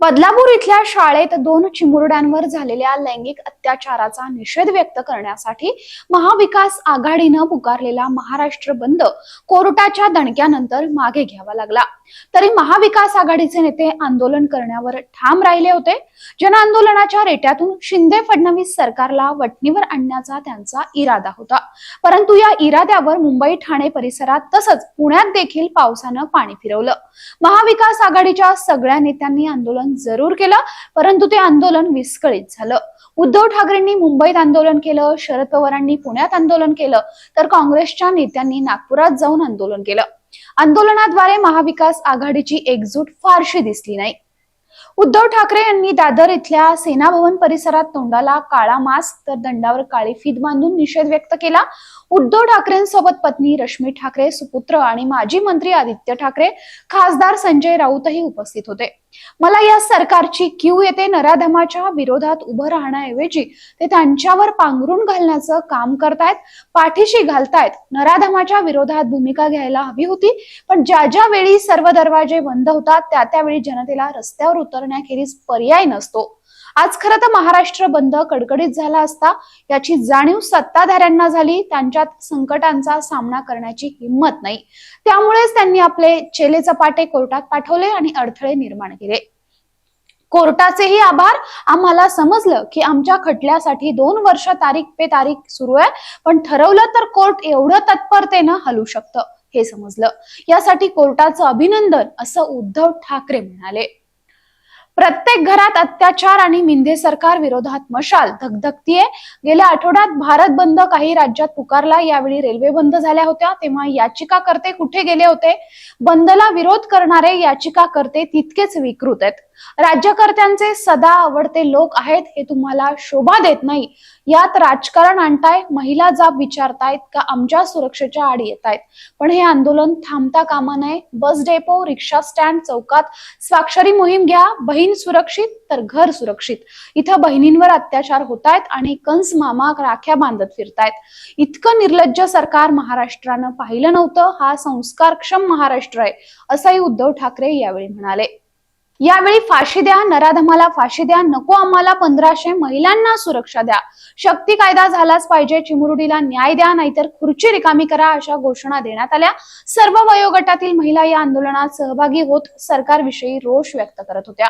बदलापूर इथल्या शाळेत दोन चिमुरड्यांवर झालेल्या लैंगिक अत्याचाराचा निषेध व्यक्त करण्यासाठी महाविकास आघाडीनं पुकारलेला महाराष्ट्र बंद कोर्टाच्या दणक्यानंतर मागे घ्यावा लागला. तरी महाविकास आघाडीचे नेते आंदोलन करण्यावर ठाम राहिले होते. जन आंदोलनाच्या रेट्यातून शिंदे फडणवीस सरकारला वटणीवर आणण्याचा त्यांचा इरादा होता. परंतु या इराद्यावर मुंबई ठाणे परिसरात तसंच पुण्यात देखील पावसानं पाणी फिरवलं. महाविकास आघाडीच्या सगळ्या नेत्यांनी आंदोलन जरूर केलं परंतु ते आंदोलन विस्कळीत झालं. उद्धव ठाकरेंनी मुंबईत आंदोलन केलं शरद पवारांनी पुण्यात आंदोलन केलं तर काँग्रेसच्या नेत्यांनी नागपुरात जाऊन आंदोलन केलं. आंदोलनाद्वारे महाविकास आघाडीची एकजूट फारशी दिसली नाही. उद्धव ठाकरे यांनी दादर इथल्या सेना भवन परिसरात तोंडाला काळा मास्क तर दंडावर काळी फीत बांधून निषेध व्यक्त केला. उद्धव ठाकरेंसोबत पत्नी रश्मी ठाकरे सुपुत्र आणि माजी मंत्री आदित्य ठाकरे खासदार संजय राऊतही उपस्थित होते. मला या सरकारची क्यू येते नराधमाच्या विरोधात उभं राहण्याऐवजी ते त्यांच्यावर पांघरून घालण्याचं काम करतायत पाठीशी घालतायत. नराधमाच्या विरोधात भूमिका घ्यायला हवी होती पण ज्या ज्या वेळी सर्व दरवाजे बंद होतात त्या त्यावेळी जनतेला रस्त्यावर उतरण्याखेरीज पर्याय नसतो. आज खरं तर महाराष्ट्र बंद कडकडीत झाला असता याची जाणीव सत्ताधाऱ्यांना झाली त्यांच्यात संकटांचा सामना करण्याची हिंमत नाही. त्यामुळेच त्यांनी आपले चेले चपाटे कोर्टात पाठवले आणि अडथळे निर्माण केले. कोर्टाचेही आभार. आम्हाला समजलं की आमच्या खटल्यासाठी दोन वर्ष तारीख पे तारीख सुरू आहे पण ठरवलं तर कोर्ट एवढं तत्परतेनं हलू शकतं हे समजलं. यासाठी कोर्टाचं अभिनंदन असं उद्धव ठाकरे म्हणाले. प्रत्येक घरात अत्याचार आणि मिंदे सरकार विरोधात मशाल. धगधगतीये. गेल्या आठवड्यात भारत बंद काही राज्यात पुकारला. यावेळी रेल्वे बंद झाल्या होत्या. तेव्हा याचिकाकर्ते कुठे गेले होते? बंदला विरोध करणारे याचिकाकर्ते तितकेच विकृत आहेत. राज्यकर्त्यांचे सदा आवडते लोक आहेत हे तुम्हाला शोभा देत नाही. यात राजकारण आणताय महिला जाब विचारतायत का आमच्या सुरक्षेच्या आड येत आहेत पण हे आंदोलन थांबता कामा नये. बस डेपो रिक्षा स्टँड चौकात स्वाक्षरी मोहीम घ्या. बहीण सुरक्षित तर घर सुरक्षित. इथं बहिणींवर अत्याचार होत आहेत आणि कंस मामा राख्या बांधत फिरतायत. इतकं निर्लज्ज सरकार महाराष्ट्रानं पाहिलं नव्हतं. हा संस्कारक्षम महाराष्ट्र आहे असंही उद्धव ठाकरे यावेळी म्हणाले. यावेळी फाशी द्या नराधमाला फाशी द्या नको आम्हाला पंधराशे महिलांना सुरक्षा द्या. शक्ती कायदा झालाच पाहिजे चिमुरडीला न्याय द्या नाहीतर खुर्ची रिकामी करा अशा घोषणा देण्यात आल्या. सर्व वयोगटातील महिला या आंदोलनात सहभागी होत सरकारविषयी रोष व्यक्त करत होत्या.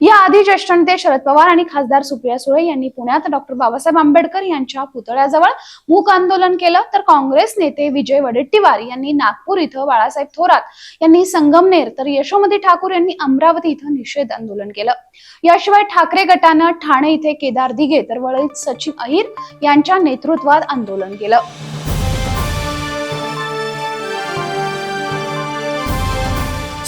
या आधी ज्येष्ठ नेते शरद पवार आणि खासदार सुप्रिया सुळे यांनी पुण्यात डॉक्टर बाबासाहेब आंबेडकर यांच्या पुतळ्याजवळ मूक आंदोलन केलं. तर काँग्रेस नेते विजय वडेट्टीवार यांनी नागपूर इथं बाळासाहेब थोरात यांनी संगमनेर तर यशोमती ठाकूर यांनी अमरावती इथं निषेध आंदोलन केलं. याशिवाय ठाकरे गटानं ठाणे इथे केदार दिघे तर वळीत सचिन अहिर यांच्या नेतृत्वात आंदोलन केलं.